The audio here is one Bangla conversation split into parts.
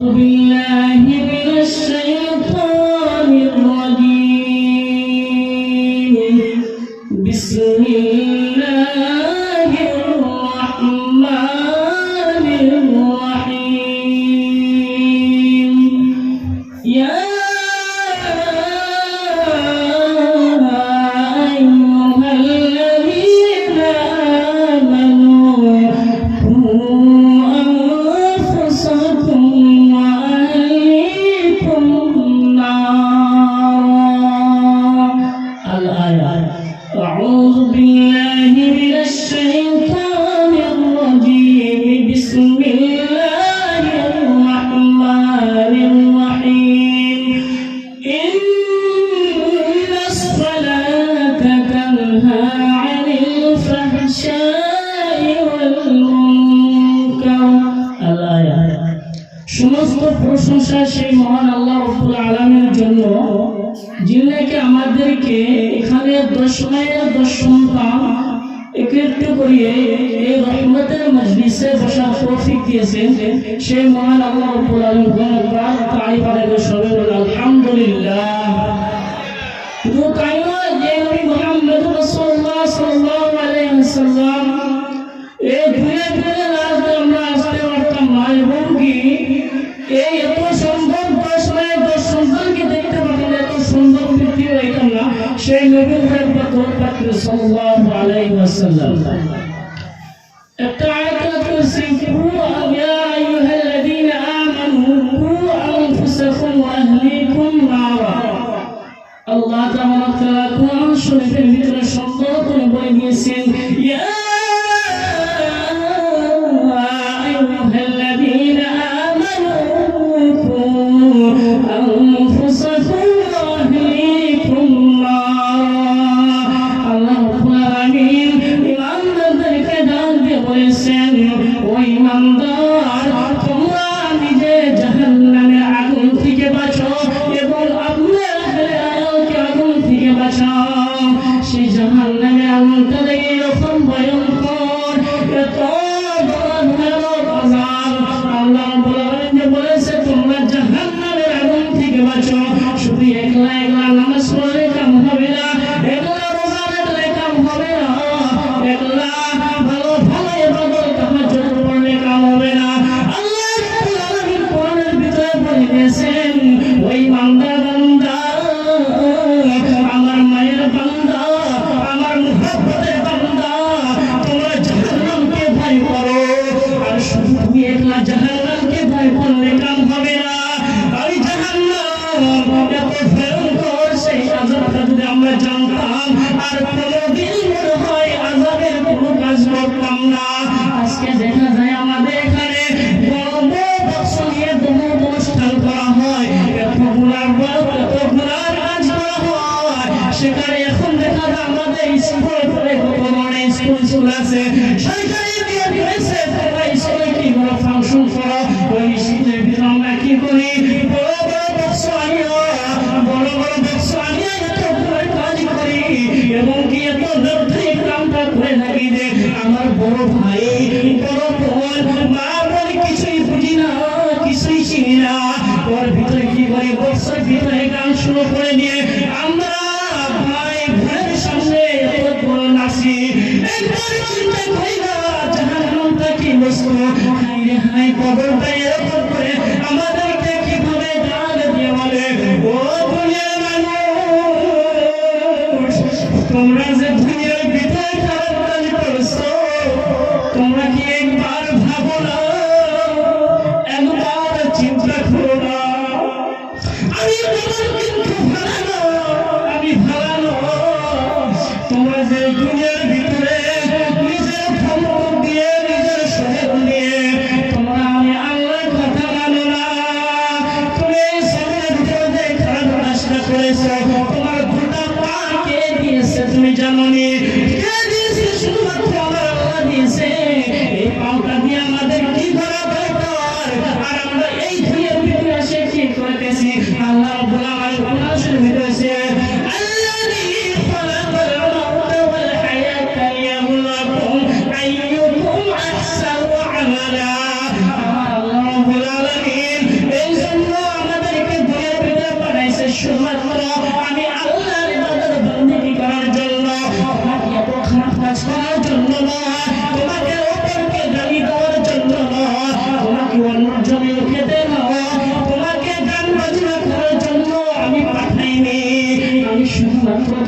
بالله من الشيطان সমস্ত প্রশংসা সেই মহান আল্লাহ রব্বুল আলমের জন্য, যিনাকে আমাদেরকে এখানে দশমের দশম পাম একত্র করিয়ে এই রহমতের মজলিসে বসার তৌফিক দিয়েছেন, সেই মহান আল্লাহ রব্বুল আলম গুণবার তাই পারে সবে আলহামদুলিল্লাহ। যে নবী মোহাম্মদ রাসূলুল্লাহ সাল্লাল্লাহু আলাইহি ওয়াসাল্লাম بكر صلى الله عليه وسلم. রাসূল আছে। সেইটাই Somos em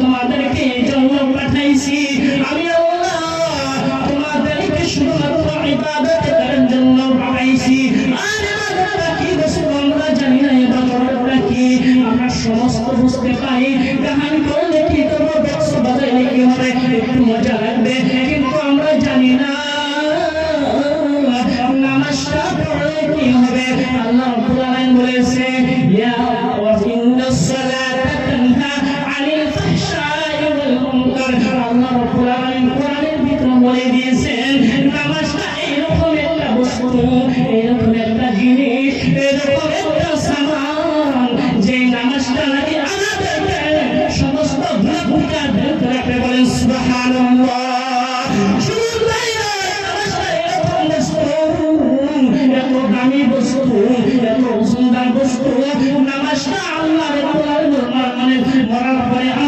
তোমাদেরকে এই পাঠাইছি। আমি তোমাদেরকে শুধুমাত্র ইবাদত পাঠাইছি। আর বাকি বছর আমরা জানি না এবার কি? আমরা সমস্ত বুঝতে পারি নামাজটা আল্লাহ রাব্বুল আলামিন মানে মরার পরে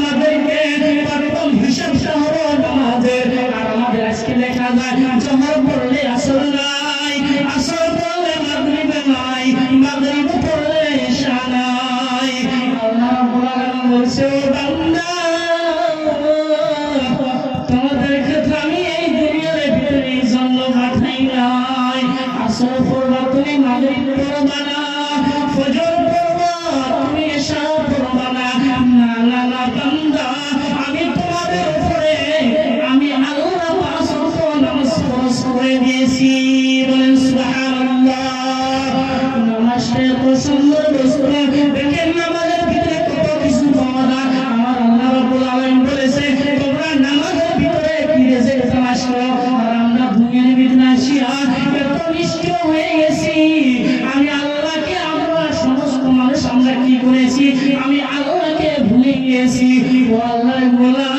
কি আমি আল্লাহকে ভুলে গিয়েছি। ও আল্লাহর গোলাম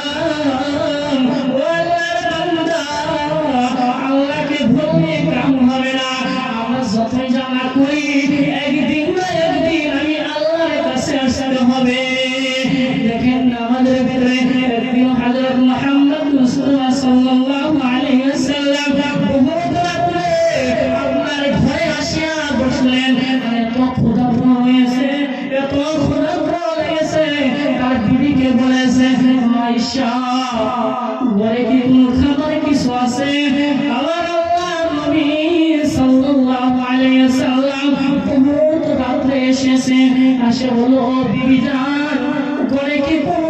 আল্লাহকে ভুললে কাম হবে না? আমরা যতই জানা করি, একদিন না একদিন আমি আল্লাহর কাছে আসতে হবে। দেখেন আমাদের ভিতরে একদিন হযরত মুহাম্মদ মুস্তাফা সাল্লাল্লাহু আলাইহি আপনার ঘরে আসিয়া বসলেন। এত ক্ষুধার্ত খাবার আছে আমার ঘরে কি কোনো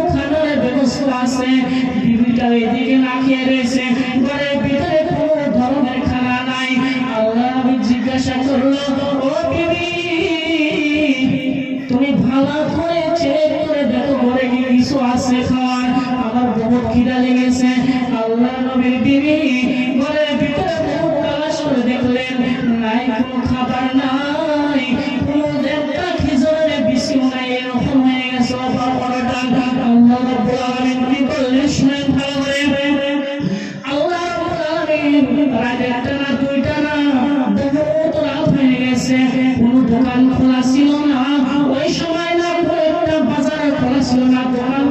বিবিটা এদিকে না রয়েছে। ঘরের ভিতরে কোনো ধরনের খানা নাই। আল্লাহ নবী জিজ্ঞাসা করল, ও বিবি গেছে কোনো দোকান খোলা ছিল না। ওই সময় না একটা বাজারে খোলা ছিল না দোকান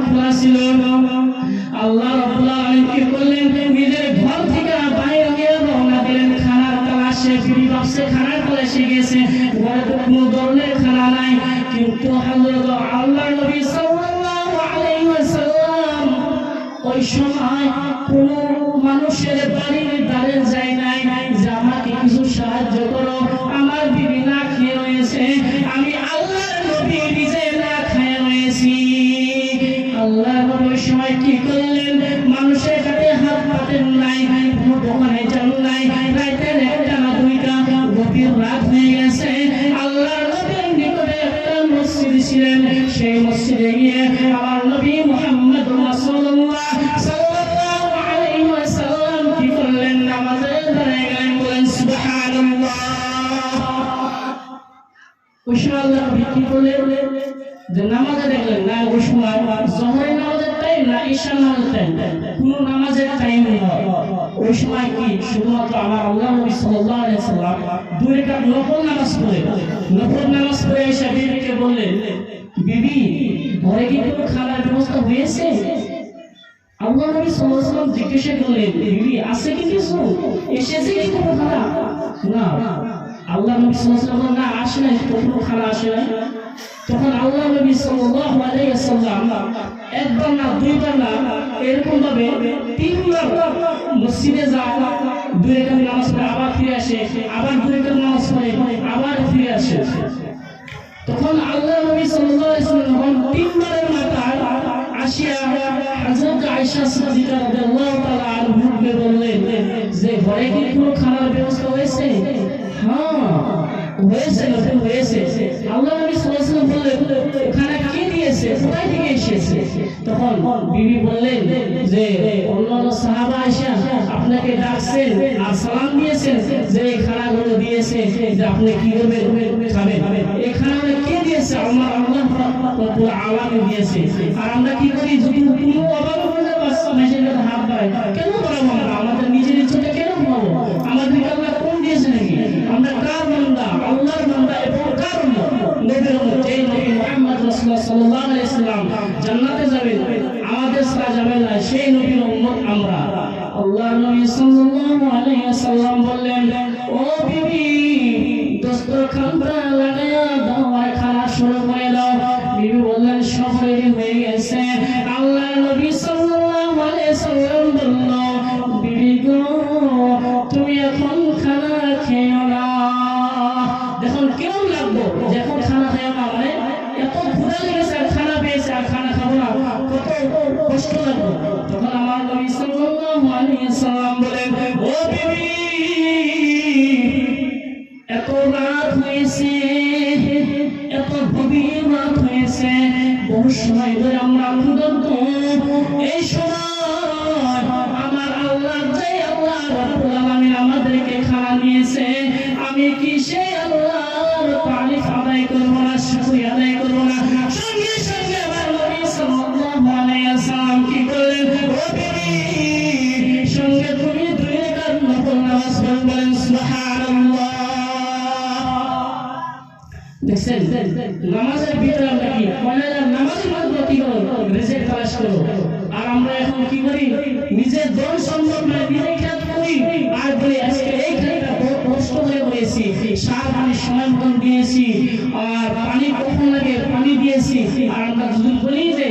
ওই সময় আল্লাহ কি করলেন যে নামাজে দেখলেন, না ওই সময় জহরের নামাজের না ঈশার নামাজের কোন নামাজের টাইম সময় কি? শুধুমাত্র আমার আল্লাহ নবী সাল্লাল্লাহু আলাইহি দুই রাকাত নফল নামাজ পড়ে। নফল নামাজ পড়ে এসে বিবিকে বিবি, ঘরে কি কোনো খাবার ব্যবস্থা হয়েছে? আল্লাহ নবী সাল্লাল্লাহু আলাইহি জিজ্ঞাসা করলেন, বিবি, আছে কি কিছু? এসেছে কি না। আল্লাহ নবী সাল্লাল্লাহু না আসলে কখনো খালা আসে তখন আল্লাহ নবী সাল্লাল্লাহু আলাইহি ওয়াসাল্লাম একবার না দুইবার না এরকম ভাবে তিনবার মসজিদে যায়, দুই রাকাত নামাজ পড়ে, আবার ফিরে আসে, আবার দুই রাকাত নামাজ পড়ে, আবার ফিরে আসে। তখন আল্লাহ নবী সাল্লাল্লাহু আলাইহি ওয়াসাল্লাম তিনবারের মাথায় আসিয়া হযরত আয়েশা সিদ্দিকা রাদিয়াল্লাহু তাআলা আনহুকে বললেন যে, ঘরে কি কোনো খানার ব্যবস্থা হয়েছে? হ্যাঁ হয়েছে নতুন হয়েছে। আল্লাহ নবী সাল্লাল্লাহু বললেন খানা কে দিয়েছে? কোথায় থেকে এসেছে? তখন বিবি বললেন যে, অন্যান্য সাহাবা আয়েশা আপনাকে ডাকছেন আর সালাম দিয়েছেন যে, এই খানাগুলো দিয়েছে যে, আপনি কি করবেন খাবেন? এই খানাগুলো কে দিয়েছে? আমার আল্লাহ রব্বুল আলামিন দিয়েছে। আর আমরা কি করি? যদি কোনো অভাব হলে বাস মেশিনের হাত বাড়াই কেন Sayyidina করো আর আমরা এখন কি করি? নিজের দল সম্ভব নয় কষ্ট হয়ে সার সময় মতন দিয়েছি। আর পানি কখন লাগে পানি দিয়েছি। আর আমরা যদি বলি যে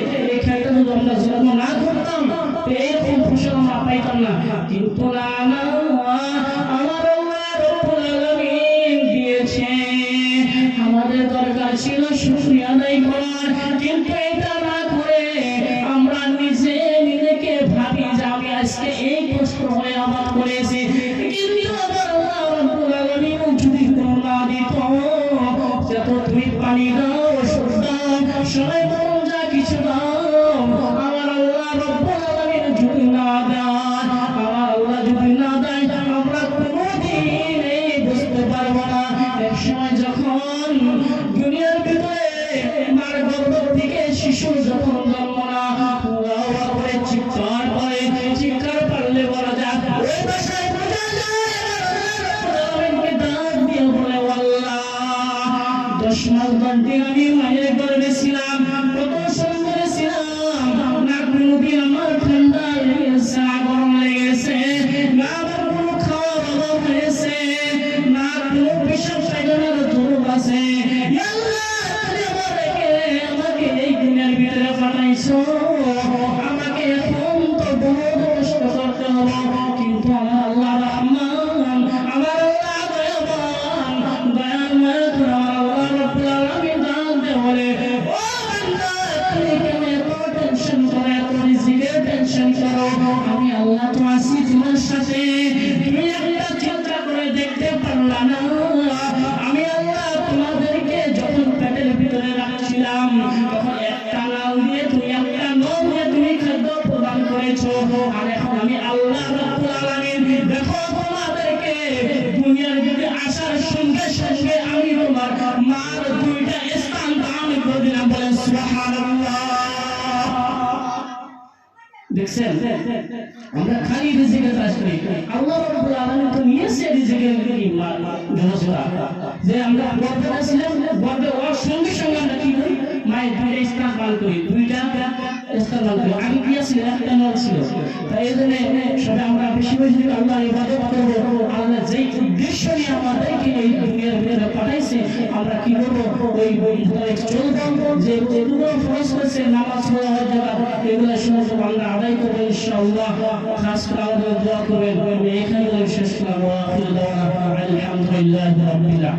So. আগে কি ছিল? একটা আমরা যেই উদ্দেশ্য নিয়ে আমাদেরকে এই দুনিয়ার ভিতরে পাঠাইছে, আমরা কি করব? ওই বই চলবো। যে যেগুলো ফরজ করেছে, নামাজ পড়া হয়ে যাবে এগুলো সমস্ত আমরা আদায় করব ইনশাআল্লাহ। করে আমাদের দোয়া করবেন। এখানে শেষ করব আলহামদুলিল্লাহ